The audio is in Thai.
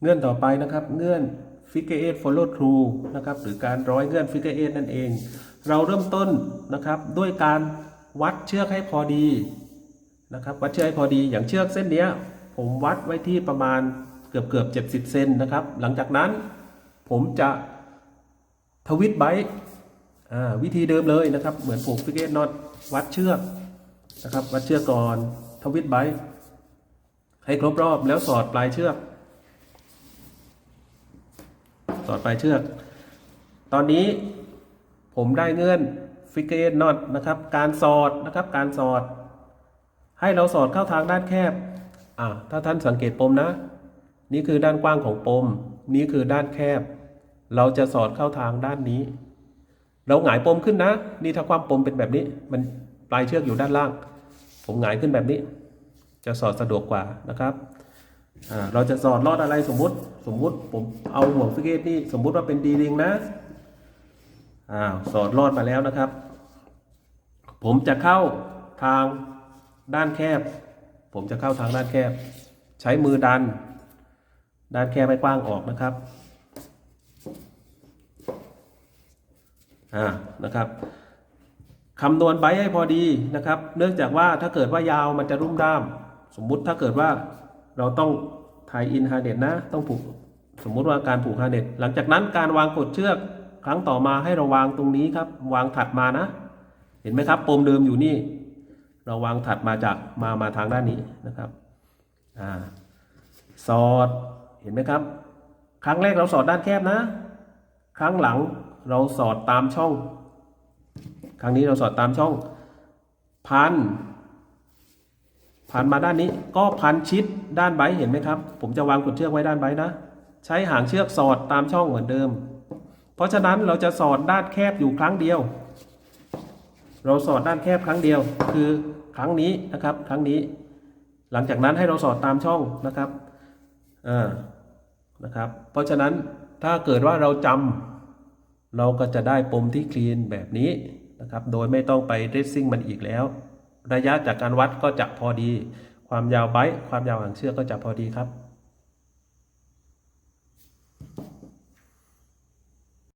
เงื่อนต่อไปนะครับ เงื่อน figure eight follow through นะครับ หรือการร้อยเงื่อน figure eight นั่นเอง เราเริ่มต้นนะครับด้วยการวัดเชือกให้พอดีนะครับ วัดเชือกให้พอดี อย่างเชือกเส้นนี้ผมวัดไว้ที่ประมาณเกือบเกือบ70เซนนะครับ หลังจากนั้นผมจะทวิตไบต์วิธีเดิมเลยนะครับ เหมือนผูก figure eight knot วัดเชือกนะครับ วัดเชือกก่อนทวิตไบต์ให้ครบรอบแล้วสอดปลายเชือก ส อดปลายเชือก ตอนนี้ผมได้เงื่อน figure knot นะครับ การสอดนะครับ การสอด ให้เราสอดเข้าทางด้านแคบ อ่าถ้าท่านสังเกตปมนะ นี่คือด้านกว้างของปม นี่คือด้านแคบ เราจะสอดเข้าทางด้านนี้ เราหงายปมขึ้นนะ นี่ถ้าความปมเป็นแบบนี้ มันปลายเชือกอยู่ด้านล่าง ผมหงายขึ้นแบบนี้ จะสอดสะดวกกว่านะครับ เราจะสอดลอดอะไรสมมุติสมมุติผมเอาห่วงฟิกเกตนี่สมมุติว่าเป็นดีลิงนะอ่าสอดลอดมาแล้วนะครับ ผมจะเข้าทางด้านแคบ ผมจะเข้าทางด้านแคบ ใช้มือดัน ด้านแคบให้กว้างออกนะครับอ่านะครับคำนวณไบให้พอดีนะครับ เนื่องจากว่าถ้าเกิดว่ายาวมันจะรุ่มด้าม สมมุติถ้าเกิดว่า เราต้องถ่ายอินฮาเน็ตนะ ต้องผูกสมมุติว่าการผูกฮาเน็ตหลังจากนั้นการวางกดเชือกครั้งต่อมาให้เราวางตรงนี้ครับ วางถัดมานะ เห็นไหมครับปมเดิมอยู่นี่ เราวางถัดมาจากมามาทางด้านนี้นะครับอ่าสอดเห็นไหมครับ ครั้งแรกเราสอดด้านแคบนะ ครั้งหลังเราสอดตามช่อง ครั้งนี้เราสอดตามช่อง พัน พันมาด้านนี้ก็พันชิดด้านไบเห็นไหมครับ ผมจะวางกดเชือกไว้ด้านไบนะ ใช้หางเชือกสอดตามช่องเหมือนเดิม เพราะฉะนั้นเราจะสอดด้านแคบอยู่ครั้งเดียว เราสอดด้านแคบครั้งเดียว คือครั้งนี้นะครับ ครั้งนี้ หลังจากนั้นให้เราสอดตามช่องนะครับอ่านะครับ เพราะฉะนั้นถ้าเกิดว่าเราจำเราก็จะได้ปมที่คลีนแบบนี้นะครับ โดยไม่ต้องไปเรสซิ่งมันอีกแล้ว ระยะจากการวัดก็จะพอดี ความยาวไบต์ความยาวหางเชือกก็จะพอดีครับ